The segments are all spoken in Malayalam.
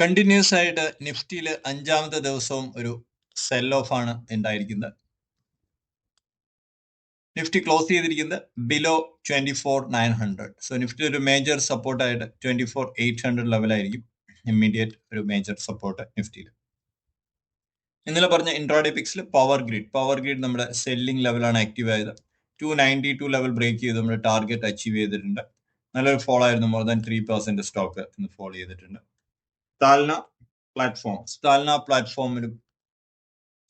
കണ്ടിന്യൂസ് ആയിട്ട് നിഫ്റ്റിയിൽ അഞ്ചാമത്തെ ദിവസവും ഒരു സെൽ ഓഫ് ആണ് ഉണ്ടായിരിക്കുന്നത്. നിഫ്റ്റി ക്ലോസ് ചെയ്തിരിക്കുന്നത് below twenty four nine hundred so Nifty ഒരു മേജർ സപ്പോർട്ടായിട്ട് ട്വന്റി ഫോർ എയ്റ്റ് ഹൺഡ്രഡ് ലെവലായിരിക്കും ഇമ്മീഡിയറ്റ് ഒരു മേജർ സപ്പോർട്ട് നിഫ്റ്റിയിൽ ഇന്നലെ പറഞ്ഞ ഇൻട്രാഡേ പിക്സിൽ പവർ ഗ്രിഡ് പവർ ഗ്രിഡ് നമ്മുടെ സെല്ലിംഗ് ലെവലാണ് ആക്റ്റീവ് ആയത്. Two ninety two level break ചെയ്ത് നമ്മുടെ ടാർഗറ്റ് അച്ചീവ് ചെയ്തിട്ടുണ്ട്. നല്ലൊരു ഫോൾ ആയിരുന്നു. More than three percent stock ഇന്ന് ഫോളോ ചെയ്തിട്ടുണ്ട്. താൽന പ്ലാറ്റ്ഫോം താൽന പ്ലാറ്റ്ഫോമിലും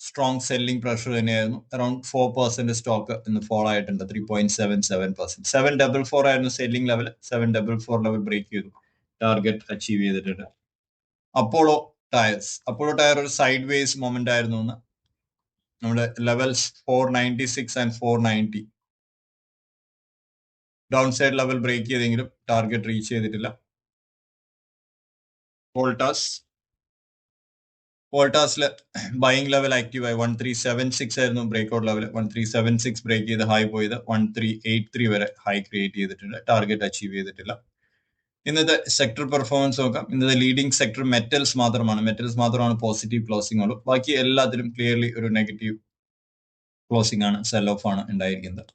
സ്ട്രോങ് സെല്ലിംഗ് പ്രഷർ തന്നെയായിരുന്നു. അറൌണ്ട് ഫോർ പെർസെന്റ് സ്റ്റോക്ക് ഇന്ന് ഫോൾ ആയിട്ടുണ്ട്. Three point seven seven percent seven double four ആയിരുന്നു selling level seven double four level break ചെയ്തു. ടാർഗറ്റ് അച്ചീവ് ചെയ്തിട്ടുണ്ട്. അപ്പോളോ ടയർസ് അപ്പോളോ ടയർ ഒരു സൈഡ് വേസ് മൊമെന്റ് ആയിരുന്നു എന്ന് നമ്മുടെ levels four ninety six and four ninety down side level break ചെയ്തെങ്കിലും ടാർഗറ്റ് റീച്ച് ചെയ്തിട്ടില്ല. വോൾട്ടാസ് വോൾട്ടാസിൽ ബൈങ് ലെവൽ ആക്റ്റീവ് ആയി. വൺ ത്രീ സെവൻ സിക്സ് ആയിരുന്നു break out level one three seven six break ചെയ്ത് ഹൈ പോയത്. വൺ ത്രീ എയ്റ്റ് ത്രീ വരെ ഹൈ ക്രിയേറ്റ് ചെയ്തിട്ടുണ്ട്. ടാർഗറ്റ് അച്ചീവ് ചെയ്തിട്ടില്ല. ഇന്നത്തെ സെക്ടർ പെർഫോമൻസ് നോക്കാം. ഇന്നത്തെ ലീഡിംഗ് സെക്ടർ മെറ്റൽസ് മാത്രമാണ്. മെറ്റൽസ് മാത്രമാണ് പോസിറ്റീവ് ക്ലോസിംഗ് ഉള്ളൂ. ബാക്കി എല്ലാത്തിലും ക്ലിയർലി ഒരു നെഗറ്റീവ് ക്ലോസിംഗ് ആണ് സെൽ ഓഫ് ആണ് ഉണ്ടായിരിക്കുന്നത്.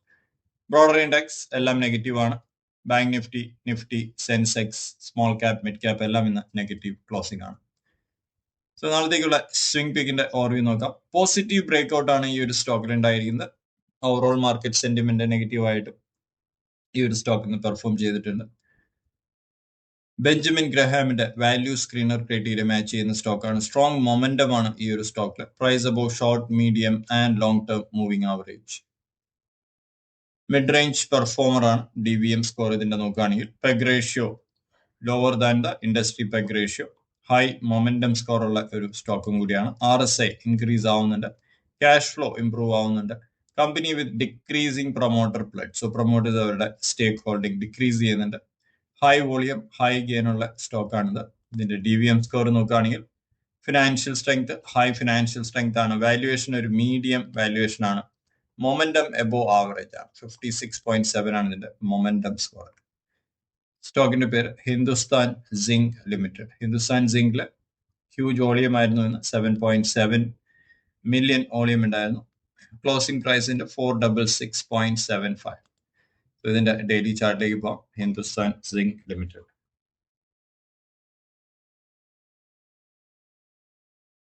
ബ്രോഡർ ഇൻഡെക്സ് എല്ലാം നെഗറ്റീവ് ആണ്. Bank Nifty Nifty Sensex small cap mid cap എല്ലാം ഇന്ന് നെഗറ്റീവ് ക്ലോസിംഗ് ആണ്. സോ നാളത്തേക്കുള്ള സ്വിംഗ് പിക്കിന്റെ ഓർവ്യൂ നോക്കാം. പോസിറ്റീവ് ബ്രേക്ക് ഔട്ട് ആണ് ഈ ഒരു സ്റ്റോക്കിൽ ഉണ്ടായിരിക്കുന്നത്. ഓവറോൾ മാർക്കറ്റ് സെന്റിമെന്റ് നെഗറ്റീവ് ആയിട്ടും ഈ ഒരു സ്റ്റോക്ക് ഇന്ന് പെർഫോം ചെയ്തിട്ടുണ്ട്. ബെഞ്ചമിൻ ഗ്രഹാമിന്റെ വാല്യൂ സ്ക്രീനർ ക്രൈറ്റീരിയ മാച്ച് ചെയ്യുന്ന സ്റ്റോക്കാണ് സ്ട്രോങ് മൊമെന്റം ആണ് ഈ ഒരു സ്റ്റോക്കിൽ price above short medium and long term moving average mid range performer ആണ് ഡി വി എം സ്കോർ ഇതിന്റെ നോക്കുകയാണെങ്കിൽ. PEG ratio lower than the industry PEG ratio high momentum score ഉള്ള ഒരു സ്റ്റോക്കും കൂടിയാണ്. ആർ എസ് ഐ ഇൻക്രീസ് ആവുന്നുണ്ട്. ക്യാഷ് ഫ്ലോ ഇംപ്രൂവ് ആവുന്നുണ്ട്. Company with decreasing promoter pledge so promoters അവരുടെ സ്റ്റേക്ക് ഹോൾഡിംഗ് ഡിക്രീസ് ചെയ്യുന്നുണ്ട്. ഹൈ വോളിയം ഹൈ ഗെയിൻ ഉള്ള സ്റ്റോക്കാണിത് ഇതിന്റെ ഡി വി എം സ്കോർ നോക്കുകയാണെങ്കിൽ financial strength high financial strength ആണ്. വാല്യുവേഷൻ ഒരു മീഡിയം വാല്യുവേഷൻ ആണ്. മൊമെന്റം എബോ ആവറേജ് ആണ്. ഫിഫ്റ്റി സിക്സ് പോയിന്റ് സെവൻ ആണ് ഇതിന്റെ മൊമെന്റം സ്കോർ സ്റ്റോക്കിന്റെ പേര് ഹിന്ദുസ്ഥാൻ സിങ്ക് ലിമിറ്റഡ് ഹിന്ദുസ്ഥാൻ സിങ്കിൽ ഹ്യൂജ് ഓളിയം ആയിരുന്നു ഇന്ന് seven point seven million volume ഉണ്ടായിരുന്നു. Closing പ്രൈസിന്റെ four double six point seven five ഇതിന്റെ ഡെയിലി ചാർട്ടിലേക്ക് പോകാം. Hindustan Zinc Limited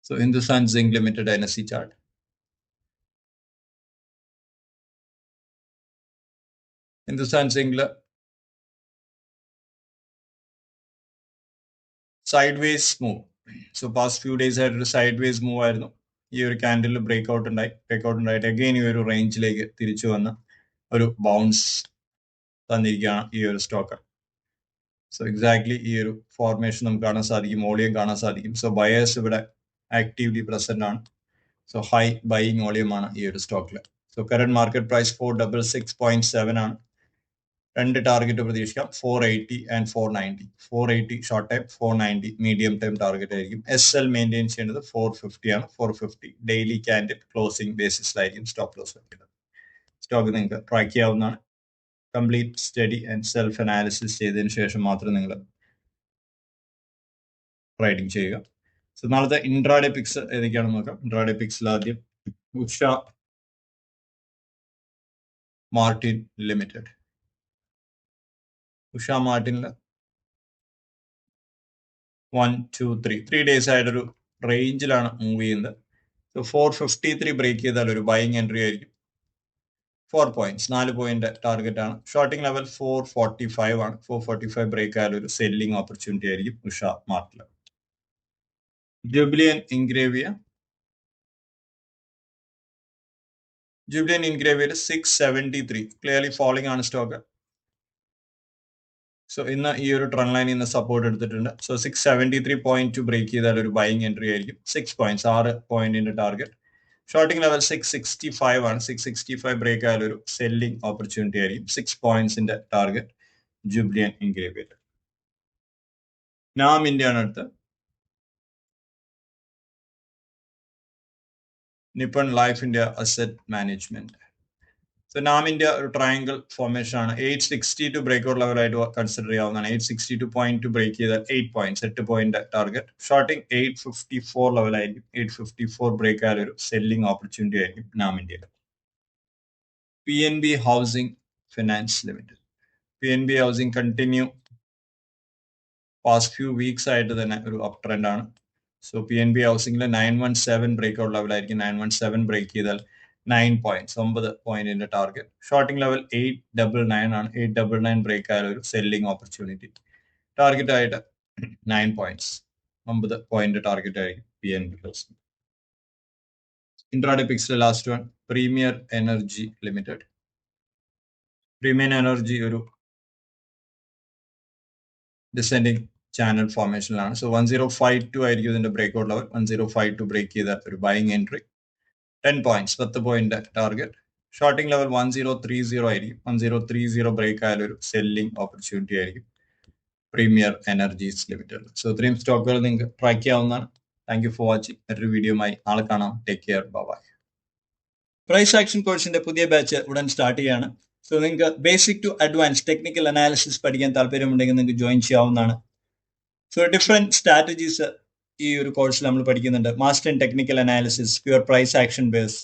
so Hindustan Zinc Limited N S Hindustan സിങ്കിൽ sideways move so past few days ആയിട്ടൊരു സൈഡ് വേസ് മൂവ് ആയിരുന്നു. ഈ ഒരു ക്യാൻഡിൽ ബ്രേക്ക് ഔട്ട് ഉണ്ടായി. ബ്രേക്ക് ഔട്ട് ഉണ്ടായിട്ട് അഗെയിൻ ഈ ഒരു റേഞ്ചിലേക്ക് തിരിച്ചു വന്ന് ഒരു ബൗൺസ് തന്നിരിക്കുകയാണ് ഈ ഒരു സ്റ്റോക്ക് സോ എക്സാക്ട്ലി ഈ ഒരു ഫോർമേഷൻ നമുക്ക് കാണാൻ സാധിക്കും. ഓളിയം കാണാൻ സാധിക്കും. സോ ബയേഴ്സ് ഇവിടെ ആക്റ്റീവ്ലി പ്രസന്റ് ആണ്. സോ ഹൈ ബൈയിങ് ഓളിയം ഈ ഒരു സ്റ്റോക്കിൽ so current market price four double six point seven ആണ്. രണ്ട് ടാർഗറ്റ് പ്രതീക്ഷിക്കാം. Four eighty and four ninety four eighty short time four ninety medium time target ആയിരിക്കും. എസ് എൽ മെയിന്റെയിൻ ചെയ്യേണ്ടത് ഫോർ ഫിഫ്റ്റി ആണ്. Four fifty daily candle closing ബേസിസിലായിരിക്കും stop loss വെക്കുന്നത് സ്റ്റോക്ക് നിങ്ങൾക്ക് ട്രാക്ക് ചെയ്യാവുന്നതാണ്. Complete study and self analysis ചെയ്തതിന് ശേഷം മാത്രം നിങ്ങൾ ട്രേഡിംഗ് ചെയ്യുക. സോ നാളത്തെ ഇൻട്രാഡേ പിക്സ് ഏതൊക്കെയാണെന്ന് നോക്കാം. ഇൻട്രാഡേ പിക്സിൽ ആദ്യം Usha Martin Limited. Usha മാർട്ടിനിൽ one two three three days ആയിട്ടൊരു റേഞ്ചിലാണ് മൂവ് ചെയ്യുന്നത്. So four fifty three break ചെയ്താൽ ഒരു ബൈങ് എൻട്രി ആയിരിക്കും. ഫോർ പോയിന്റ്സ് നാല് പോയിന്റ് ടാർഗറ്റ് ആണ്. Shorting level four forty five ആണ്. ഫോർ ഫോർട്ടി ഫൈവ് ബ്രേക്ക് ആയാലും ഒരു സെല്ലിംഗ് ഓപ്പർച്യൂണിറ്റി ആയിരിക്കും Usha മാർട്ടിൽ Jubilant Ingrevia Jubilant ഇൻഗ്രേവിയയിൽ six seventy three clearly falling ആണ് സ്റ്റോക്ക് സോ ഇന്ന് ഈ ഒരു ട്രെൻഡ് ലൈൻ ഇന്ന് സപ്പോർട്ട് എടുത്തിട്ടുണ്ട്. So six seventy three point two break ചെയ്താൽ ഒരു ബൈങ് എൻട്രി ആയിരിക്കും. സിക്സ് പോയിന്റ്സ് ആറ് പോയിന്റിന്റെ target shorting level six sixty five ആണ്. സിക്സ് സിക്സ്റ്റി ഫൈവ് ബ്രേക്ക് ആയാൽ ഒരു സെല്ലിംഗ് ഓപ്പർച്യൂണിറ്റി ആയിരിക്കും. Six പോയിന്റ്സിന്റെ target Jubilant Ingrevia NAM India ആണ് അടുത്ത്. Nippon Life India asset management so നാമിന്റെ ഒരു ട്രയാങ്കിൾ ഫോർമേഷൻ ആണ്. Eight sixty two break out ലെവലായിട്ട് consider ചെയ്യാവുന്നതാണ്. Eight sixty two point two break ചെയ്താൽ എയ്റ്റ് പോയിന്റ് എട്ട് point target shorting eight fifty four ലെവലായിരിക്കും eight fifty four break ആയ ഒരു സെല്ലിംഗ് ഓപ്പർച്യൂണിറ്റി ആയിരിക്കും നാമിന്റെ P N B housing finance limited P N B housing continue past few weeks ആയിട്ട് തന്നെ ഒരു അപ് ട്രെൻഡ് ആണ്. So P N B ഹൗസിംഗിൽ nine one seven break out ലെവലായിരിക്കും nine one seven break ചെയ്താൽ നയൻ പോയിന്റ്സ് ഒമ്പത് പോയിന്റിന്റെ target shorting level eight double nine ആണ്. എയ്റ്റ് ഡബിൾ നയൻ ബ്രേക്ക് ആയ ഒരു സെല്ലിംഗ് ഓപ്പർച്യൂണിറ്റി ടാർഗറ്റ് ആയിട്ട് നയൻ പോയിന്റ്സ് ഒമ്പത് പോയിന്റ് ടാർഗറ്റ് ആയിരിക്കും P N B housing intraday പിക്സിലെ last one premier energy limited premier energy ഒരു descending channel ഫോർമേഷനിലാണ് so one zero five two ആയിരിക്കും ഇതിന്റെ break out level one zero five two break ചെയ്ത ഒരു ബൈങ് എൻട്രി ടെൻ പോയിന്റ്സ് പത്ത് point target shorting level one zero three zero ആയിരിക്കും. One zero three zero break ആയാലും ഒരു സെല്ലിംഗ് ഓപ്പർച്യൂണിറ്റി ആയിരിക്കും. പ്രീമിയർ എനർജീസ് ലിമിറ്റഡ് സോ ഇത്രയും സ്റ്റോക്കുകൾ നിങ്ങൾക്ക് ട്രാക്ക് ചെയ്യാവുന്നതാണ്. താങ്ക് യു ഫോർ വാച്ചിങ് മറ്റൊരു വീഡിയോയുമായി നാളെ കാണാം. Take care bye price action കോഴ്സിന്റെ പുതിയ ബാച്ച് ഉടൻ സ്റ്റാർട്ട് ചെയ്യാണ്. സോ നിങ്ങൾക്ക് basic to advance technical analysis പഠിക്കാൻ താല്പര്യമുണ്ടെങ്കിൽ നിങ്ങൾക്ക് ജോയിൻ ചെയ്യാവുന്നതാണ്. സോ ഡിഫറെന്റ് സ്ട്രാറ്റജീസ് ഈ ഒരു കോഴ്സിൽ നമ്മൾ പഠിക്കുന്നുണ്ട്. Master in technical analysis pure price action base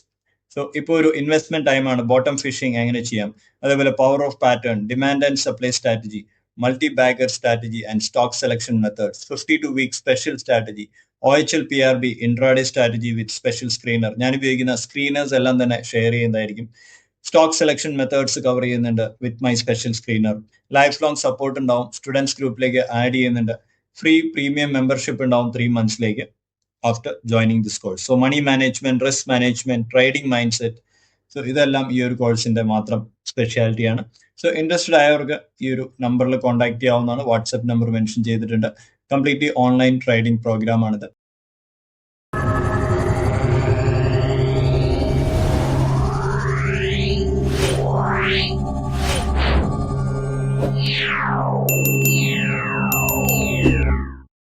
so ഇപ്പോൾ ഒരു ഇൻവെസ്റ്റ്മെന്റ് ടൈമാണ് ബോട്ടം ഫിഷിംഗ് എങ്ങനെ ചെയ്യാം? അതേപോലെ power of pattern demand and supply strategy multibagger strategy and stock selection methods fifty two week special strategy O H L P R B intraday strategy with special screener ഞാൻ ഉപയോഗിക്കുന്ന സ്ക്രീനേഴ്സ് എല്ലാം തന്നെ ഷെയർ ചെയ്യുന്നതായിരിക്കും. സ്റ്റോക്ക് സെലക്ഷൻ മെത്തേഡ്സ് കവർ ചെയ്യുന്നുണ്ട് with my special screener life long support ഉണ്ടാവും സ്റ്റുഡൻസ് ഗ്രൂപ്പിലേക്ക് ആഡ് ചെയ്യുന്നുണ്ട്. ഫ്രീ പ്രീമിയം മെമ്പർഷിപ്പ് ഉണ്ടാവും three മന്ത്സിലേക്ക് after joining this course so money management risk management trading mindset so ഇതെല്ലാം ഈ ഒരു കോഴ്സിന്റെ മാത്രം സ്പെഷ്യാലിറ്റിയാണ് സോ ഇൻട്രസ്റ്റഡ് ആയവർക്ക് ഈ ഒരു നമ്പറിൽ കോൺടാക്ട് ചെയ്യാവുന്നതാണ്. വാട്സ്ആപ്പ് നമ്പർ മെൻഷൻ ചെയ്തിട്ടുണ്ട്. കംപ്ലീറ്റ്ലി ഓൺലൈൻ ട്രേഡിംഗ് പ്രോഗ്രാമാണിത് Yeah.